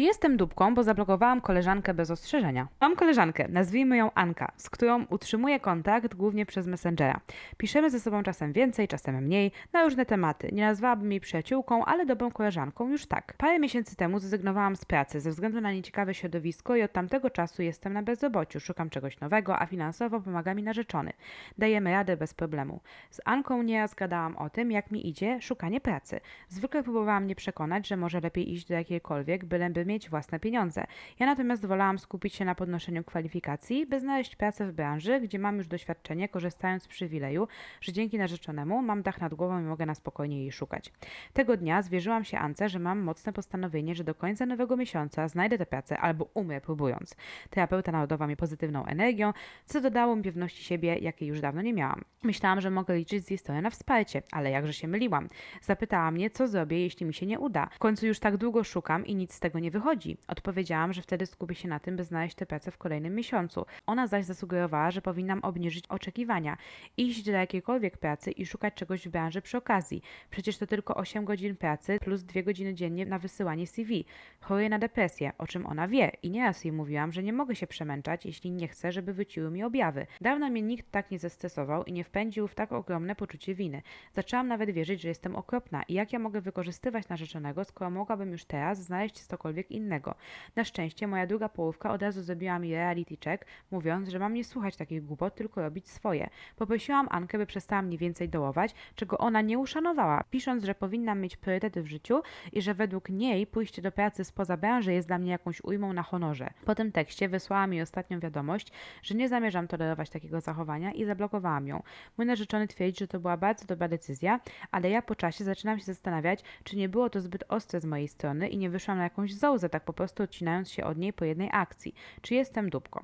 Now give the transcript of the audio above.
Czy jestem dupką, bo zablokowałam koleżankę bez ostrzeżenia? Mam koleżankę, nazwijmy ją Anka, z którą utrzymuję kontakt głównie przez Messengera. Piszemy ze sobą czasem więcej, czasem mniej, na różne tematy. Nie nazwałabym jej przyjaciółką, ale dobrą koleżanką już tak. Parę miesięcy temu zrezygnowałam z pracy ze względu na nieciekawe środowisko i od tamtego czasu jestem na bezrobociu. Szukam czegoś nowego, a finansowo pomaga mi narzeczony. Dajemy radę bez problemu. Z Anką nieraz gadałam o tym, jak mi idzie szukanie pracy. Zwykle próbowała mnie przekonać, że może lepiej iść do jakiejkolwiek, byleby mieć własne pieniądze. Ja natomiast wolałam skupić się na podnoszeniu kwalifikacji, by znaleźć pracę w branży, gdzie mam już doświadczenie, korzystając z przywileju, że dzięki narzeczonemu mam dach nad głową i mogę na spokojnie jej szukać. Tego dnia zwierzyłam się Ance, że mam mocne postanowienie, że do końca nowego miesiąca znajdę tę pracę albo umrę próbując. Terapeuta narodowa mnie pozytywną energią, co dodało mi pewności siebie, jakiej już dawno nie miałam. Myślałam, że mogę liczyć z jej strony na wsparcie, ale jakże się myliłam. Zapytała mnie, co zrobię, jeśli mi się nie uda. W końcu już tak długo szukam i nic z tego nie wychodzi. Odpowiedziałam, że wtedy skupię się na tym, by znaleźć tę pracę w kolejnym miesiącu. Ona zaś zasugerowała, że powinnam obniżyć oczekiwania, iść do jakiejkolwiek pracy i szukać czegoś w branży przy okazji. Przecież to tylko 8 godzin pracy plus 2 godziny dziennie na wysyłanie CV. Choruję na depresję, o czym ona wie i nieraz jej mówiłam, że nie mogę się przemęczać, jeśli nie chcę, żeby wyciły mi objawy. Dawno mnie nikt tak nie zestresował i nie wpędził w tak ogromne poczucie winy. Zaczęłam nawet wierzyć, że jestem okropna i jak ja mogę wykorzystywać narzeczonego, skoro mogłabym już teraz znaleźć cokolwiek innego. Na szczęście moja druga połówka od razu zrobiła mi reality check, mówiąc, że mam nie słuchać takich głupot, tylko robić swoje. Poprosiłam Ankę, by przestała mnie więcej dołować, czego ona nie uszanowała, pisząc, że powinnam mieć priorytety w życiu i że według niej pójście do pracy spoza branży jest dla mnie jakąś ujmą na honorze. Po tym tekście wysłała mi ostatnią wiadomość, że nie zamierzam tolerować takiego zachowania i zablokowałam ją. Mój narzeczony twierdzi, że to była bardzo dobra decyzja, ale ja po czasie zaczynam się zastanawiać, czy nie było to zbyt ostre z mojej strony i nie wyszłam na jakąś zołzę, tak po prostu odcinając się od niej po jednej akcji. Czy jestem dupką?